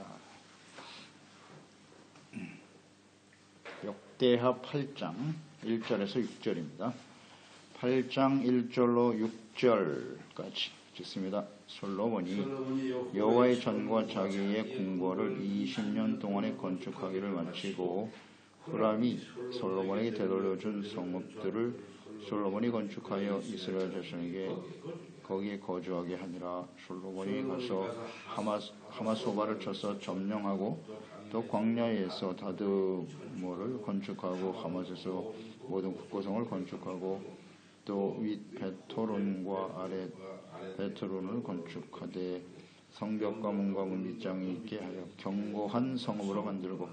자, 역대하 8장 1절에서 6절입니다. 8장 1절로 6절까지 읽습니다. 솔로몬이 여호와의 전과 자기의 궁궐을 20년 동안에 건축하기를 마치고 후람이 솔로몬에게 되돌려준 성읍들을 솔로몬이 건축하여 이스라엘 자손에게 거기에 거주하게 하니라. 솔로몬이 가서 하마, 하마소바를 쳐서 점령하고 또 광야에서 다드모를 건축하고 하마스에서 모든 국고성을 건축하고 또 윗 베토론과 아래 베토론을 건축하되 성벽과 문과 문빗장이 있게 하여 견고한 성읍으로 만들고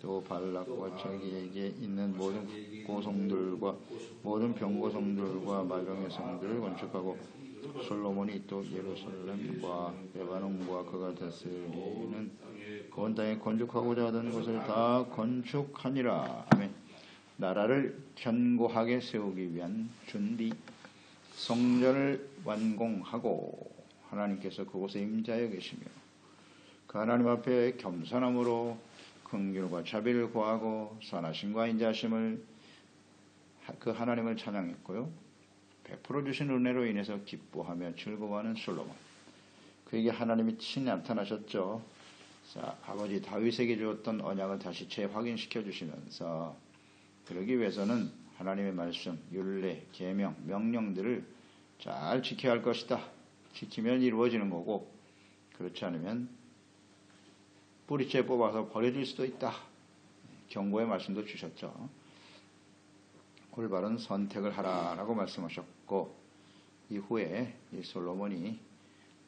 또 발락과 자기에게 있는 모든 국고성들과 모든 병고성들과 말병의 성들을 건축하고 솔로몬이 또 예루살렘과 레바논과 그가 다스리는 온 땅에 건축하고자 하던 것을 다 건축하니라. 아멘. 나라를 견고하게 세우기 위한 준비, 성전을 완공하고 하나님께서 그곳에 임자여 계시며 그 하나님 앞에 겸손함으로 긍휼과 자비를 구하고 선하심과 인자심을 그 하나님을 찬양했고요. 베풀어 주신 은혜로 인해서 기뻐하며 즐거워하는 솔로몬. 그에게 하나님이 친히 나타나셨죠. 자, 아버지 다윗에게 주었던 언약을 다시 재확인시켜 주시면서 그러기 위해서는 하나님의 말씀, 율례, 계명, 명령들을 잘 지켜야 할 것이다. 지키면 이루어지는 거고 그렇지 않으면 뿌리째 뽑아서 버려질 수도 있다. 경고의 말씀도 주셨죠. 올바른 선택을 하라라고 말씀하셨고 이후에 이 솔로몬이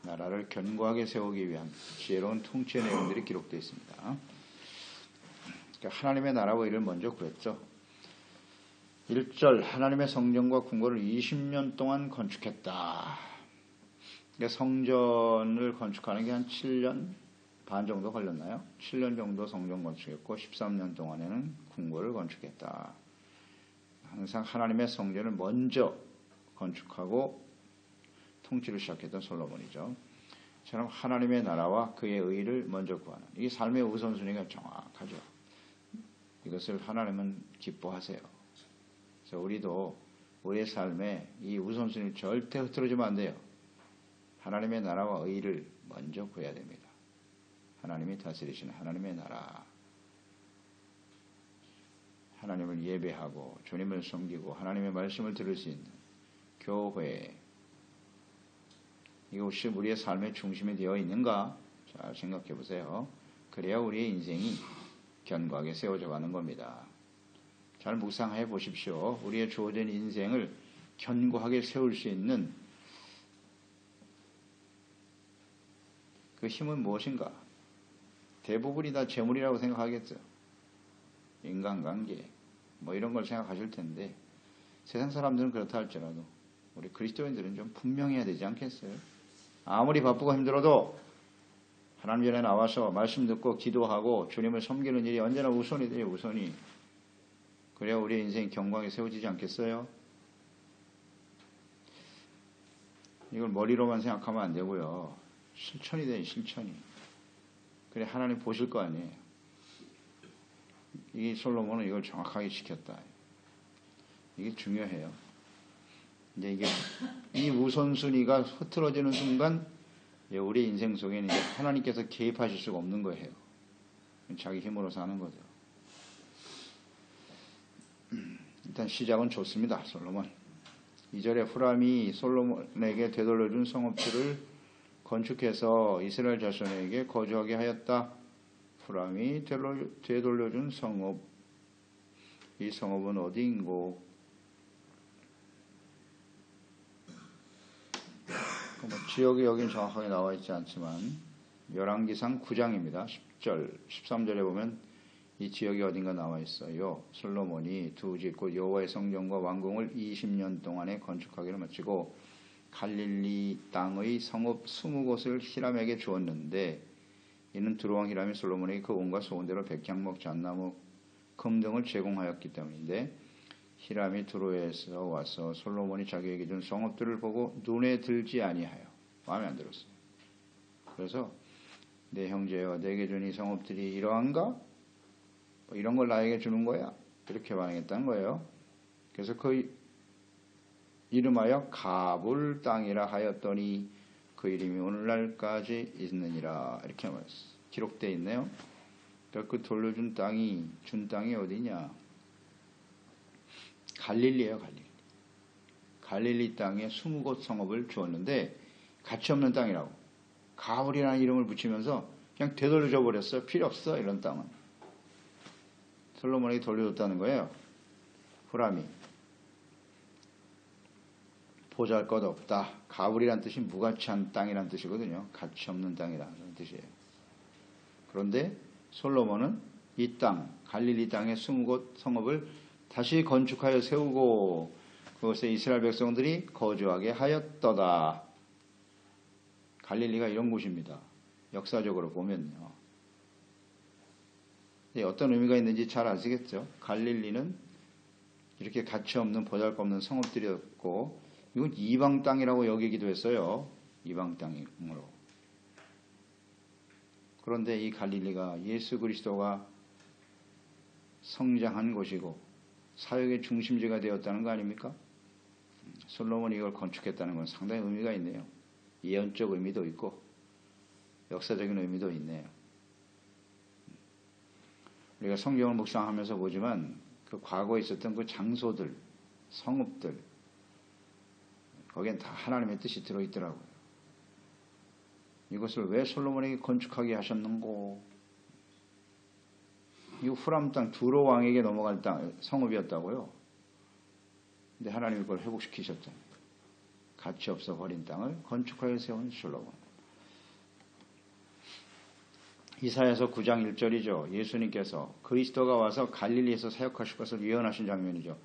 나라를 견고하게 세우기 위한 지혜로운 통치의 내용들이 기록되어 있습니다. 그러니까 하나님의 나라와 일을 먼저 구했죠. 1절 하나님의 성전과 궁궐을 20년 동안 건축했다. 그러니까 성전을 건축하는 게 한 7년 반 정도 걸렸나요? 7년 정도 성전 건축했고 13년 동안에는 궁궐을 건축했다. 항상 하나님의 성전을 먼저 건축하고 통치를 시작했던 솔로몬이죠. 처럼 하나님의 나라와 그의 의를 먼저 구하는 이 삶의 우선순위가 정확하죠. 이것을 하나님은 기뻐하세요. 그래서 우리도 우리의 삶에 이 우선순위를 절대 흐트러지면 안 돼요. 하나님의 나라와 의를 먼저 구해야 됩니다. 하나님이 다스리시는 하나님의 나라. 하나님을 예배하고 주님을 섬기고 하나님의 말씀을 들을 수 있는 교회 이것이 우리의 삶의 중심이 되어 있는가? 잘 생각해 보세요. 그래야 우리의 인생이 견고하게 세워져 가는 겁니다. 잘 묵상해 보십시오. 우리의 주어진 인생을 견고하게 세울 수 있는 그 힘은 무엇인가? 대부분이 다 재물이라고 생각하겠죠. 인간관계, 뭐 이런 걸 생각하실 텐데, 세상 사람들은 그렇다 할지라도, 우리 그리스도인들은 좀 분명해야 되지 않겠어요? 아무리 바쁘고 힘들어도 하나님 전에 나와서 말씀 듣고 기도하고 주님을 섬기는 일이 언제나 우선이 돼요, 우선이. 그래야 우리의 인생이 경광에 세워지지 않겠어요? 이걸 머리로만 생각하면 안 되고요. 실천이 돼요, 실천이. 그래, 하나님 보실 거 아니에요. 이 솔로몬은 이걸 정확하게 지켰다. 이게 중요해요. 이제 이게 이 우선순위가 흐트러지는 순간 우리 인생 속에는 이제 하나님께서 개입하실 수가 없는 거예요. 자기 힘으로 사는 거죠. 일단 시작은 좋습니다. 솔로몬. 2절에 후람이 솔로몬에게 되돌려준 성읍들을 건축해서 이스라엘 자손에게 거주하게 하였다. 후람이 되돌려준 성읍. 이 성읍은 어디인고? 뭐 지역이 여긴 정확하게 나와 있지 않지만 열왕기상 9장입니다. 10절, 13절에 보면 이 지역이 어딘가 나와 있어요. 솔로몬이 두집곧 여호와의 성전과 왕궁을 20년 동안에 건축하기를 마치고 갈릴리 땅의 성읍 20곳을 히람에게 주었는데 이는 두루왕 히람이 솔로몬에게 그 온갖 소원대로 백향목, 잣나무, 금 등을 제공하였기 때문인데 히람이 두로에서 와서 솔로몬이 자기에게 준 성읍들을 보고 눈에 들지 아니하여 마음에 안 들었어요. 그래서 내 형제여 내게 준 이 성읍들이 이러한가? 뭐 이런 걸 나에게 주는 거야? 이렇게 반응했다는 거예요. 그래서 그 이름하여 가불 땅이라 하였더니 그 이름이 오늘날까지 있느니라 이렇게 말했어. 기록되어 있네요. 그러니까 그 돌려준 땅이 준 땅이 어디냐? 갈릴리예요, 갈릴리. 갈릴리 땅에 20곳 성읍을 주었는데 가치 없는 땅이라고. 가불이라는 이름을 붙이면서 그냥 되돌려 버렸어. 필요 없어. 이런 땅은. 솔로몬에게 돌려줬다는 거예요. 후람이. 보잘 것 없다. 가불이란 뜻이 무가치한 땅이란 뜻이거든요. 가치 없는 땅이라는 뜻이에요. 그런데 솔로몬은 이 땅, 갈릴리 땅의 스무 곳 성읍을 다시 건축하여 세우고 그것에 이스라엘 백성들이 거주하게 하였더다. 갈릴리가 이런 곳입니다. 역사적으로 보면요. 어떤 의미가 있는지 잘 아시겠죠? 갈릴리는 이렇게 가치 없는 보잘것없는 성읍들이었고 이건 이방 땅이라고 여기기도 했어요. 이방 땅으로. 그런데 이 갈릴리가 예수 그리스도가 성장한 곳이고 사역의 중심지가 되었다는 거 아닙니까? 솔로몬이 이걸 건축했다는 건 상당히 의미가 있네요. 예언적 의미도 있고 역사적인 의미도 있네요. 우리가 성경을 묵상하면서 보지만 그 과거에 있었던 그 장소들, 성읍들, 거기엔 다 하나님의 뜻이 들어있더라고요. 이것을 왜 솔로몬에게 건축하게 하셨는고? 이 후람 땅 두로 왕에게 넘어갈 땅 성읍이었다고요. 근데 하나님이 그걸 회복시키셨잖아요. 가치 없어 버린 땅을 건축하여 세운 솔로몬. 이사야서 9장 1절이죠. 예수님께서 그리스도가 와서 갈릴리에서 사역하실 것을 예언하신 장면이죠.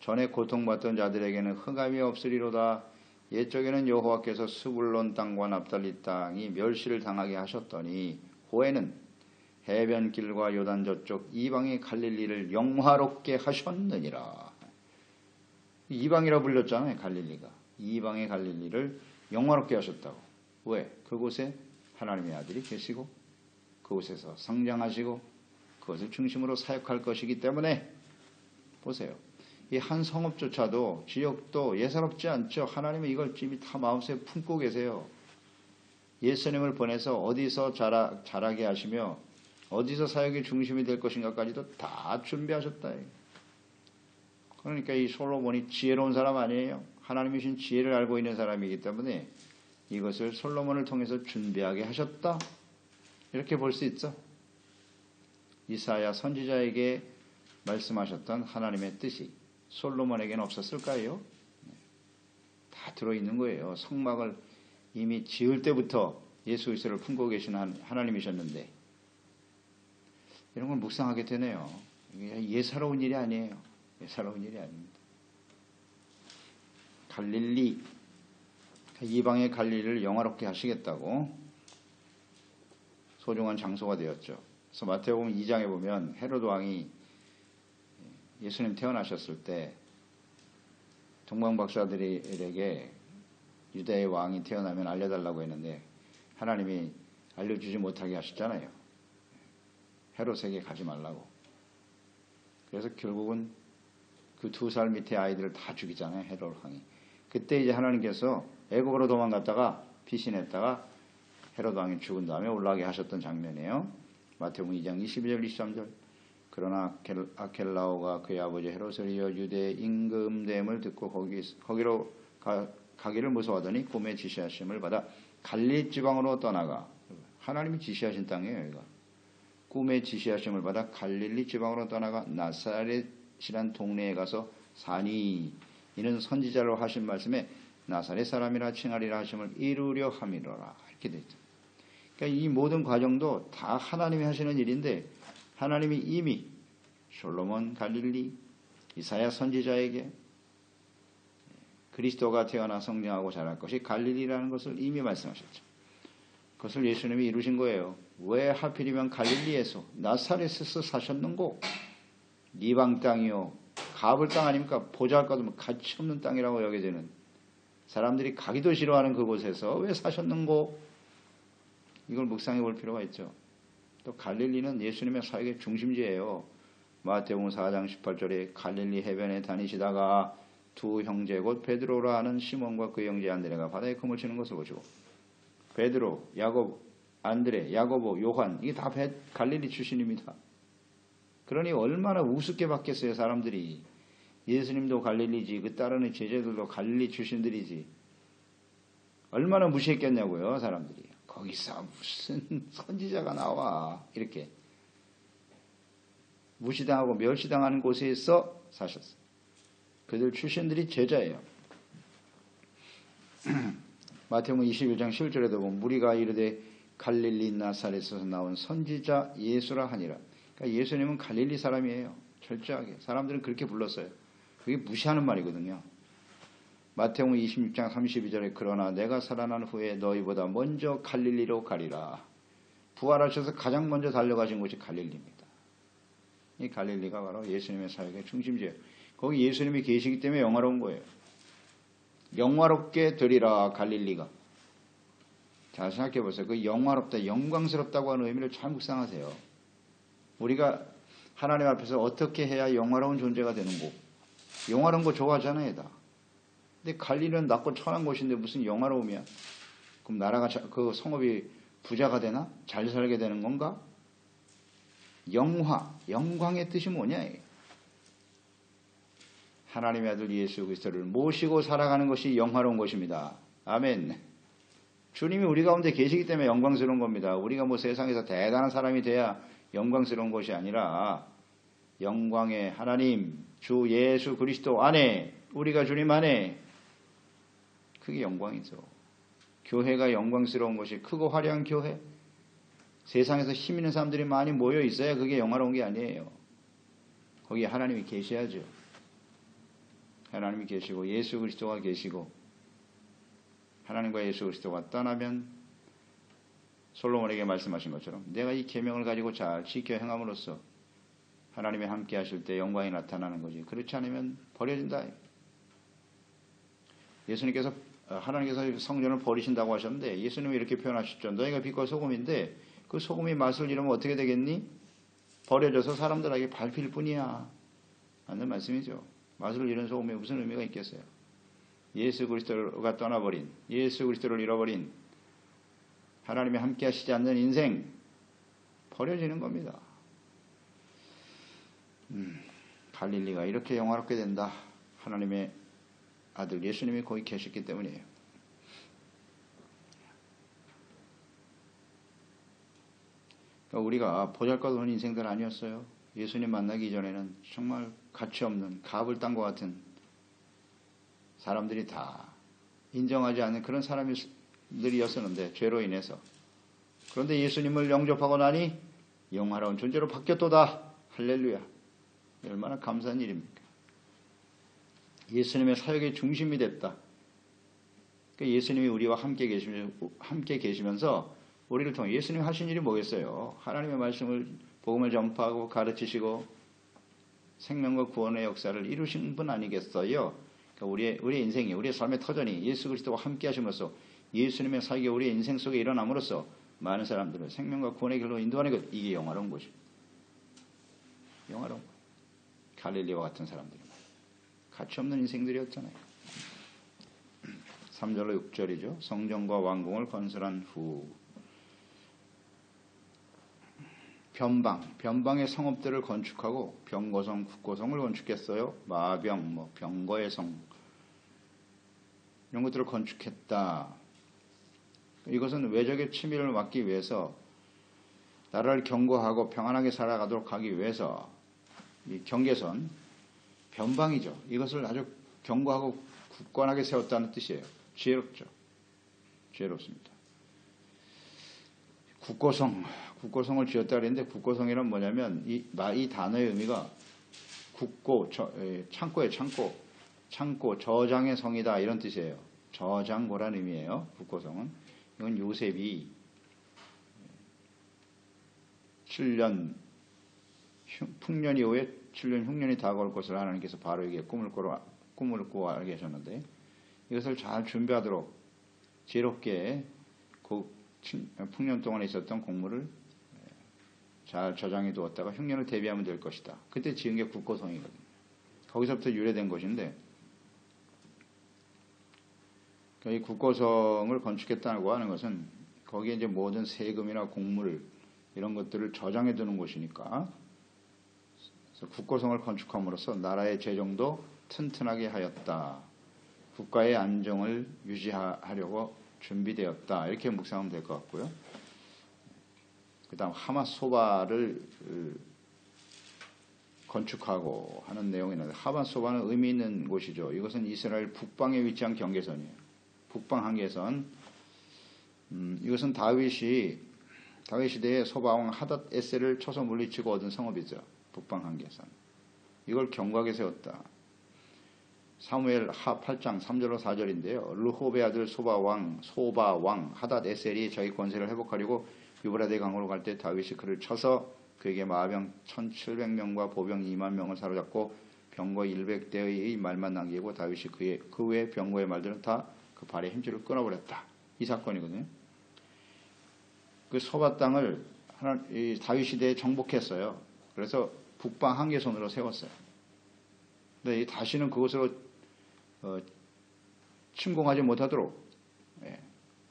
전에 고통받던 자들에게는 흑암이 없으리로다. 옛적에는 여호와께서 스불론 땅과 납달리 땅이 멸시를 당하게 하셨더니 호에는 해변길과 요단 저쪽 이방의 갈릴리를 영화롭게 하셨느니라. 이방이라 불렸잖아요, 갈릴리가. 이방의 갈릴리를 영화롭게 하셨다고. 왜? 그곳에 하나님의 아들이 계시고 그곳에서 성장하시고 그것을 중심으로 사역할 것이기 때문에 보세요. 이 한 성읍조차도 지역도 예사롭지 않죠. 하나님이 이걸 이미 다 마음속에 품고 계세요. 예수님을 보내서 어디서 자라, 자라게 하시며 어디서 사역의 중심이 될 것인가까지도 다 준비하셨다. 그러니까 이 솔로몬이 지혜로운 사람 아니에요. 하나님이 신 지혜를 알고 있는 사람이기 때문에 이것을 솔로몬을 통해서 준비하게 하셨다. 이렇게 볼 수 있죠. 이사야 선지자에게 말씀하셨던 하나님의 뜻이 솔로몬에게는 없었을까요? 다 들어있는 거예요. 성막을 이미 지을 때부터 예수 그리스도를 품고 계신 하나님이셨는데 이런 걸 묵상하게 되네요. 예사로운 일이 아니에요. 예사로운 일이 아닙니다. 갈릴리 이방의 갈릴리를 영화롭게 하시겠다고 소중한 장소가 되었죠. 그래서 마태복음 2장에 보면 헤로드 왕이 예수님 태어나셨을 때 동방 박사들에게 유대의 왕이 태어나면 알려달라고 했는데 하나님이 알려주지 못하게 하셨잖아요. 헤롯에게 가지 말라고. 그래서 결국은 그 두 살 밑에 아이들을 다 죽이잖아요. 헤롯 왕이. 그때 이제 하나님께서 애국으로 도망갔다가 피신했다가 헤롯 왕이 죽은 다음에 올라가게 하셨던 장면이에요. 마태복음 2장 22절 23절. 그러나 아켈 라오가 그의 아버지 헤롯을 이어 유대의 임금됨을 듣고 거기, 거기로 가, 가기를 무서워하더니 꿈에 지시하심을 받아 갈리 지방으로 떠나가 하나님이 지시하신 땅이에요 여기가 꿈에 지시하심을 받아 갈릴리 지방으로 떠나가 나사렛이란 동네에 가서 사니 이는 선지자로 하신 말씀에 나사렛 사람이라 칭하리라 하심을 이루려 함이로라 이렇게 되죠. 그러니까 이 모든 과정도 다 하나님이 하시는 일인데 하나님이 이미 솔로몬 갈릴리 이사야 선지자에게 그리스도가 태어나 성장하고 자랄 것이 갈릴리라는 것을 이미 말씀하셨죠. 그것을 예수님이 이루신 거예요. 왜 하필이면 갈릴리에서 나사렛에서 사셨는고? 이방 땅이요. 가불 땅 아닙니까? 보잘것없는 가치 없는 땅이라고 여겨지는 사람들이 가기도 싫어하는 그곳에서 왜 사셨는고? 이걸 묵상해 볼 필요가 있죠. 또 갈릴리는 예수님의 사역의 중심지예요. 마태복음 4장 18절에 갈릴리 해변에 다니시다가 두 형제 곧 베드로라 하는 시몬과 그 형제 안드레가 바다에 그물 치는 것을 보시고 베드로, 야곱, 안드레, 야고보, 요한 이게 다 베, 갈릴리 출신입니다. 그러니 얼마나 우습게 받겠어요 사람들이 예수님도 갈릴리지 그 따르는 제자들도 갈릴리 출신들이지 얼마나 무시했겠냐고요 사람들이 거기서 무슨 선지자가 나와 이렇게 무시당하고 멸시당하는 곳에서 사셨어요. 그들 출신들이 제자예요. 마태복음 21장 7절에도 보면 무리가 이르되 갈릴리 나사렛에서 나온 선지자 예수라 하니라. 그러니까 예수님은 갈릴리 사람이에요. 철저하게. 사람들은 그렇게 불렀어요. 그게 무시하는 말이거든요. 마태복음 26장 32절에 그러나 내가 살아난 후에 너희보다 먼저 갈릴리로 가리라. 부활하셔서 가장 먼저 달려가신 곳이 갈릴리입니다. 이 갈릴리가 바로 예수님의 사역의 중심지예요. 거기 예수님이 계시기 때문에 영화로운 거예요. 영화롭게 되리라 갈릴리가. 잘 생각해 보세요. 그 영화롭다, 영광스럽다고 하는 의미를 잘 묵상하세요. 우리가 하나님 앞에서 어떻게 해야 영화로운 존재가 되는고? 영화로운 거 좋아하잖아요, 다. 근데 갈릴리는 낮고 천한 곳인데 무슨 영화로움이야? 그럼 나라가 그 성읍이 부자가 되나? 잘 살게 되는 건가? 영화, 영광의 뜻이 뭐냐? 하나님의 아들 예수 그리스도를 모시고 살아가는 것이 영화로운 것입니다. 아멘. 주님이 우리 가운데 계시기 때문에 영광스러운 겁니다. 우리가 뭐 세상에서 대단한 사람이 돼야 영광스러운 것이 아니라 영광의 하나님, 주 예수 그리스도 안에 우리가 주님 안에 그게 영광이죠. 교회가 영광스러운 것이 크고 화려한 교회, 세상에서 힘 있는 사람들이 많이 모여 있어야 그게 영화로운 게 아니에요. 거기에 하나님이 계셔야죠. 하나님이 계시고 예수 그리스도가 계시고 하나님과 예수 그리스도가 떠나면 솔로몬에게 말씀하신 것처럼 내가 이 계명을 가지고 잘 지켜 행함으로써 하나님이 함께 하실 때 영광이 나타나는 거지. 그렇지 않으면 버려진다. 예수님께서 하나님께서 성전을 버리신다고 하셨는데 예수님이 이렇게 표현하셨죠. 너희가 빛과 소금인데 그 소금이 맛을 잃으면 어떻게 되겠니? 버려져서 사람들에게 밟힐 뿐이야. 하는 말씀이죠. 맛을 잃은 소금에 무슨 의미가 있겠어요? 예수 그리스도가 떠나버린, 예수 그리스도를 잃어버린, 하나님이 함께 하시지 않는 인생, 버려지는 겁니다. 음, 갈릴리가 이렇게 영화롭게 된다. 하나님의 아들 예수님이 거기 계셨기 때문이에요. 그러니까 우리가 보잘것없는 인생들 아니었어요. 예수님 만나기 전에는 정말 가치 없는 갑을 딴 것 같은 사람들이 다 인정하지 않는 그런 사람들이었었는데 죄로 인해서 그런데 예수님을 영접하고 나니 영화로운 존재로 바뀌었도다 할렐루야 얼마나 감사한 일입니까 예수님의 사역의 중심이 됐다 그러니까 예수님이 우리와 함께 계시면서, 함께 계시면서 우리를 통해 예수님 하신 일이 뭐겠어요 하나님의 말씀을 복음을 전파하고 가르치시고 생명과 구원의 역사를 이루신 분 아니겠어요? 그러니까 우리의, 우리의 인생이, 우리의 삶의 터전이 예수 그리스도와 함께 하심으로써 예수님의 사역이 우리의 인생 속에 일어남으로써 많은 사람들을 생명과 구원의 길로 인도하는 것, 이게 영화로운 것입니다. 영화로운 것. 갈릴리와 같은 사람들이 가치 없는 인생들이었잖아요. 3절로 6절이죠. 성전과 왕궁을 건설한 후 변방, 변방의 성읍들을 건축하고 병거성, 국고성을 건축했어요. 마병, 뭐 병거의 성 이런 것들을 건축했다. 이것은 외적의 침입을 막기 위해서 나라를 경고하고 평안하게 살아가도록 하기 위해서 이 경계선 변방이죠. 이것을 아주 경고하고 굳건하게 세웠다는 뜻이에요. 지혜롭죠. 지혜롭습니다. 국고성, 국고성을 지었다 그랬는데 국고성이란 뭐냐면 이, 이 단어의 의미가 국고, 창고의 창고, 창고, 저장의 성이다 이런 뜻이에요. 저장고란 의미예요. 국고성은. 이건 요셉이 7년 풍년 이후에 7년 흉년이 다가올 것을 하나님께서 바로에게 꿈을 꾸어 꿈을 꾸어 알게 하셨는데 이것을 잘 준비하도록 지혜롭게 그 친- 풍년 동안에 있었던 공물을 잘 저장해 두었다가 흉년을 대비하면 될 것이다. 그때 지은 게 국고성이거든요. 거기서부터 유래된 것인데 그러니까 이 국고성을 건축했다고 하는 것은 거기에 이제 모든 세금이나 공물 이런 것들을 저장해 두는 곳이니까 국고성을 건축함으로써 나라의 재정도 튼튼하게 하였다. 국가의 안정을 유지하려고 준비되었다. 이렇게 묵상하면 될 것 같고요. 그 다음 하마소바를 어, 건축하고 하는 내용이 있는데 하마소바는 의미 있는 곳이죠. 이것은 이스라엘 북방에 위치한 경계선이에요. 북방 한계선. 음, 이것은 다윗이 다윗 시대에 소바왕 하닷 에셀을 쳐서 물리치고 얻은 성읍이죠. 북방 한계선. 이걸 경각에 세웠다. 사무엘 하 8장 3절로 4절인데요. 르호베 아들 소바왕 소바왕 하닷 에셀이 자기 권세를 회복하려고 유브라데 강으로 갈 때 다윗이 그를 쳐서 그에게 마병 1700명과 보병 2만 명을 사로잡고 병거 100대의 말만 남기고 다윗이 그의 그 외 병거의 말들은 다 그 발의 힘줄을 끊어버렸다. 이 사건이거든요. 그 소바 땅을 하나, 이 다윗 시대에 정복했어요. 그래서 북방 한계선으로 세웠어요. 근데 이 다시는 그것으로 어, 침공하지 못하도록 예.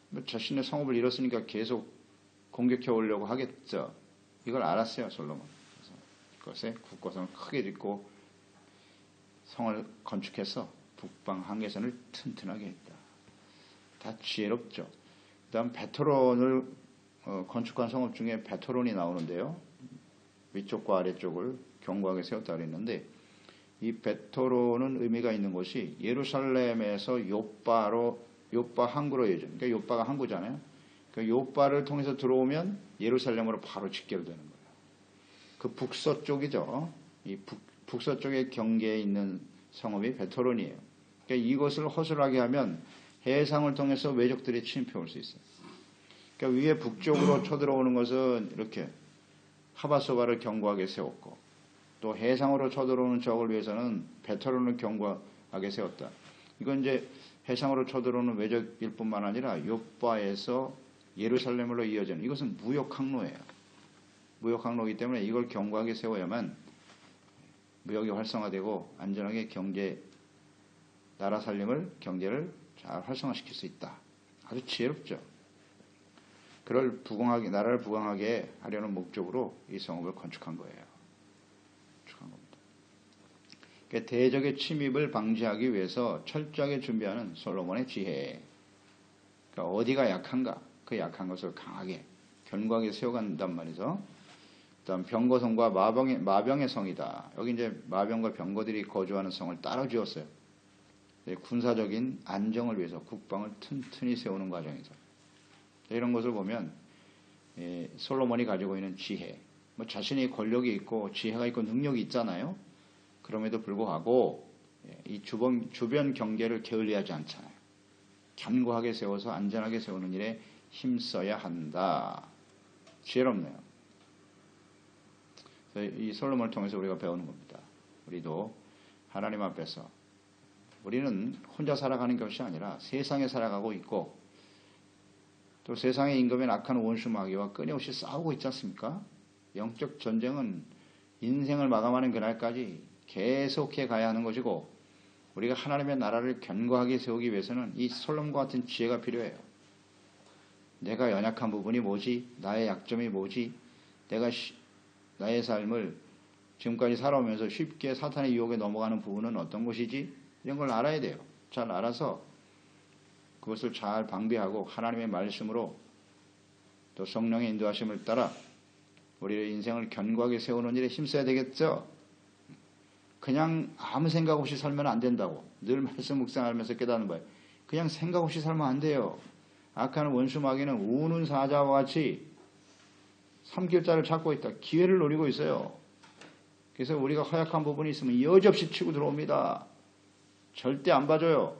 뭐 자신의 성읍을 잃었으니까 계속 공격해 오려고 하겠죠. 이걸 알았어요, 솔로몬. 그것에 국고성을 크게 짓고 성을 건축해서 북방 한계선을 튼튼하게 했다. 다 지혜롭죠. 그 다음 베토론을 어, 건축한 성읍 중에 베토론이 나오는데요. 위쪽과 아래쪽을 견고하게 세웠다 그랬는데 이 베토론은 의미가 있는 것이 예루살렘에서 요바로 요바 항구로 예전. 그러니까 요바가 항구잖아요. 그 요바를 통해서 들어오면 예루살렘으로 바로 직결되는 거예요. 그 북서쪽이죠. 이 북, 북서쪽의 경계에 있는 성읍이 베토론이에요. 그러니까 이것을 허술하게 하면 해상을 통해서 외적들이 침입해 올 수 있어요. 그러니까 위에 북쪽으로 쳐들어오는 것은 이렇게 하바소바를 견고하게 세웠고 또 해상으로 쳐들어오는 적을 위해서는 베토론을 견고하게 세웠다. 이건 이제 해상으로 쳐들어오는 외적일 뿐만 아니라 요바에서 예루살렘으로 이어지는 이것은 무역 항로예요. 무역 항로이기 때문에 이걸 견고하게 세워야만 무역이 활성화되고 안전하게 경제 나라 살림을 경제를 잘 활성화시킬 수 있다. 아주 지혜롭죠. 그를 부강하게 나라를 부강하게 하려는 목적으로 이 성읍을 건축한 거예요. 건축한 겁니다. 그러니까 대적의 침입을 방지하기 위해서 철저하게 준비하는 솔로몬의 지혜. 그러니까 어디가 약한가? 그 약한 것을 강하게 견고하게 세워간단 말이죠. 그다음 병거성과 마병의 마병의 성이다. 여기 이제 마병과 병거들이 거주하는 성을 따로 지었어요. 군사적인 안정을 위해서 국방을 튼튼히 세우는 과정이죠. 이런 것을 보면 예, 솔로몬이 가지고 있는 지혜, 뭐 자신이 권력이 있고 지혜가 있고 능력이 있잖아요. 그럼에도 불구하고 예, 이 주변 주변 경계를 게을리하지 않잖아요. 견고하게 세워서 안전하게 세우는 일에 힘써야 한다. 지혜롭네요. 이 솔로몬을 통해서 우리가 배우는 겁니다. 우리도 하나님 앞에서 우리는 혼자 살아가는 것이 아니라 세상에 살아가고 있고 또 세상의 임금의 악한 원수 마귀와 끊임없이 싸우고 있지 않습니까? 영적 전쟁은 인생을 마감하는 그날까지 계속해 가야 하는 것이고 우리가 하나님의 나라를 견고하게 세우기 위해서는 이 솔롬과 같은 지혜가 필요해요. 내가 연약한 부분이 뭐지? 나의 약점이 뭐지? 내가 시, 나의 삶을 지금까지 살아오면서 쉽게 사탄의 유혹에 넘어가는 부분은 어떤 것이지? 이런 걸 알아야 돼요. 잘 알아서 그것을 잘 방비하고 하나님의 말씀으로 또 성령의 인도하심을 따라 우리의 인생을 견고하게 세우는 일에 힘써야 되겠죠? 그냥 아무 생각 없이 살면 안 된다고 늘 말씀 묵상하면서 깨닫는 거예요. 그냥 생각 없이 살면 안 돼요. 악한 원수 마귀는 우는 사자와 같이 삼킬자를 찾고 있다. 기회를 노리고 있어요. 그래서 우리가 허약한 부분이 있으면 여지없이 치고 들어옵니다. 절대 안 봐줘요.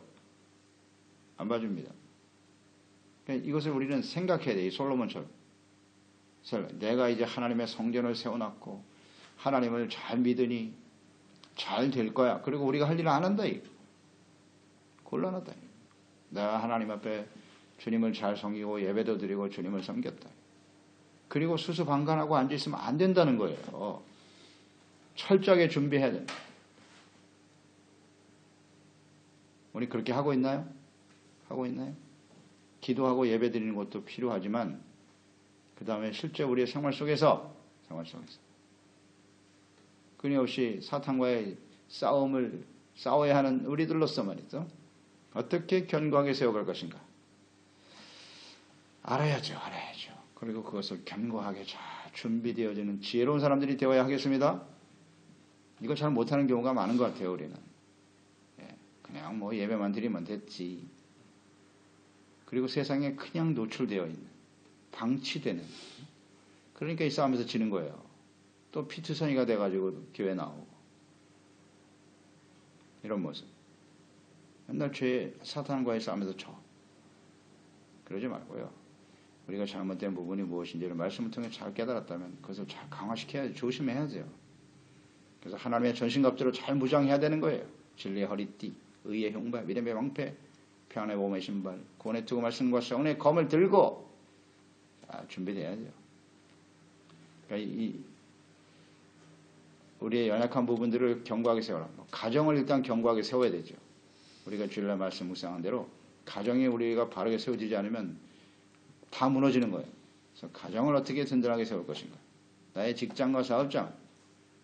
안 봐줍니다. 그러니까 이것을 우리는 생각해야 돼. 이 솔로몬처럼. 내가 이제 하나님의 성전을 세워놨고 하나님을 잘 믿으니 잘 될 거야. 그리고 우리가 할 일을 안 한다. 곤란하다. 내가 하나님 앞에 주님을 잘 섬기고 예배도 드리고 주님을 섬겼다. 그리고 수수방관하고 앉아있으면 안 된다는 거예요. 철저하게 준비해야 된다. 우리 그렇게 하고 있나요? 하고 있나요? 기도하고 예배 드리는 것도 필요하지만 그 다음에 실제 우리의 생활 속에서 생활 속에서 끊임없이 사탄과의 싸움을 싸워야 하는 우리들로서 말이죠. 어떻게 견고하게 세워갈 것인가? 알아야죠, 알아야죠. 그리고 그것을 견고하게 잘 준비되어지는 지혜로운 사람들이 되어야 하겠습니다. 이걸 잘 못하는 경우가 많은 것 같아요, 우리는. 예, 그냥 뭐 예배만 드리면 됐지. 그리고 세상에 그냥 노출되어 있는, 방치되는. 그러니까 이 싸움에서 지는 거예요. 또 피투성이가 돼가지고 교회 나오고. 이런 모습. 맨날 죄, 사탄과의 싸움에서 져. 그러지 말고요. 우리가 잘못된 부분이 무엇인지를 말씀을 통해 잘 깨달았다면 그것을 잘 강화시켜야지 조심해야 돼요. 그래서 하나님의 전신갑주로 잘 무장해야 되는 거예요. 진리의 허리띠, 의의 흉발, 믿음의 방패, 평안의 몸의 신발, 구원의 두고 말씀과 성의 검을 들고 자, 준비돼야죠. 그러니까 이 우리의 연약한 부분들을 견고하게 세워라. 가정을 일단 견고하게 세워야 되죠. 우리가 주일날 말씀 묵상한 대로 가정이 우리가 바르게 세워지지 않으면 다 무너지는 거예요. 그래서 가정을 어떻게 든든하게 세울 것인가? 나의 직장과 사업장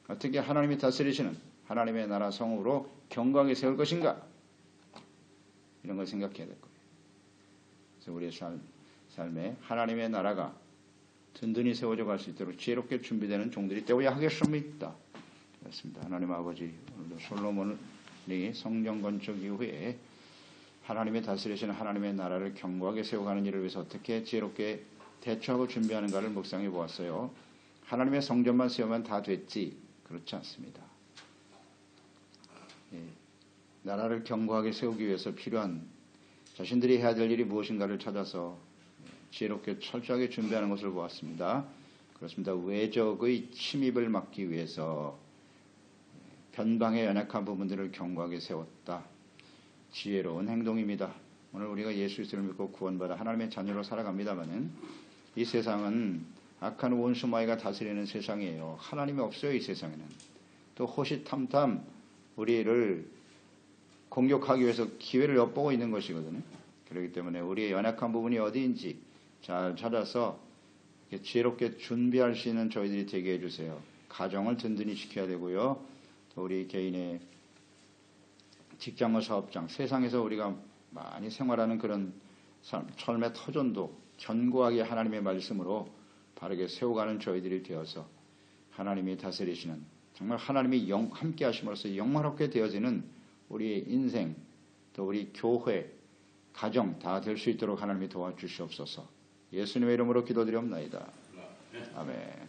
어떻게 하나님이 다스리시는 하나님의 나라 성으로 견고하게 세울 것인가? 이런 걸 생각해야 될 거예요. 그래서 우리의 삶, 삶에 하나님의 나라가 든든히 세워져 갈 수 있도록 지혜롭게 준비되는 종들이 되어야 하겠습니다. 그렇습니다. 하나님 아버지 오늘도 솔로몬이 성경 건축 이후에 하나님의 다스리시는 하나님의 나라를 견고하게 세워가는 일을 위해서 어떻게 지혜롭게 대처하고 준비하는가를 묵상해 보았어요. 하나님의 성전만 세우면 다 됐지 그렇지 않습니다. 예, 나라를 견고하게 세우기 위해서 필요한 자신들이 해야 될 일이 무엇인가를 찾아서 지혜롭게 철저하게 준비하는 것을 보았습니다. 그렇습니다. 외적의 침입을 막기 위해서 변방의 연약한 부분들을 견고하게 세웠다. 지혜로운 행동입니다. 오늘 우리가 예수 그리스도를 믿고 구원받아 하나님의 자녀로 살아갑니다만은 이 세상은 악한 원수마이가 다스리는 세상이에요. 하나님이 없어요, 이 세상에는. 또 호시탐탐 우리를 공격하기 위해서 기회를 엿보고 있는 것이거든요. 그렇기 때문에 우리의 연약한 부분이 어디인지 잘 찾아서 지혜롭게 준비할 수 있는 저희들이 되게 해주세요. 가정을 든든히 지켜야 되고요. 또 우리 개인의 직장과 사업장, 세상에서 우리가 많이 생활하는 그런 삶, 철의 터전도 견고하게 하나님의 말씀으로 바르게 세워가는 저희들이 되어서 하나님이 다스리시는 정말 하나님이 영, 함께 하심으로써 영화롭게 되어지는 우리의 인생, 또 우리 교회, 가정 다 될 수 있도록 하나님이 도와주시옵소서. 예수님의 이름으로 기도드리옵나이다. 아멘.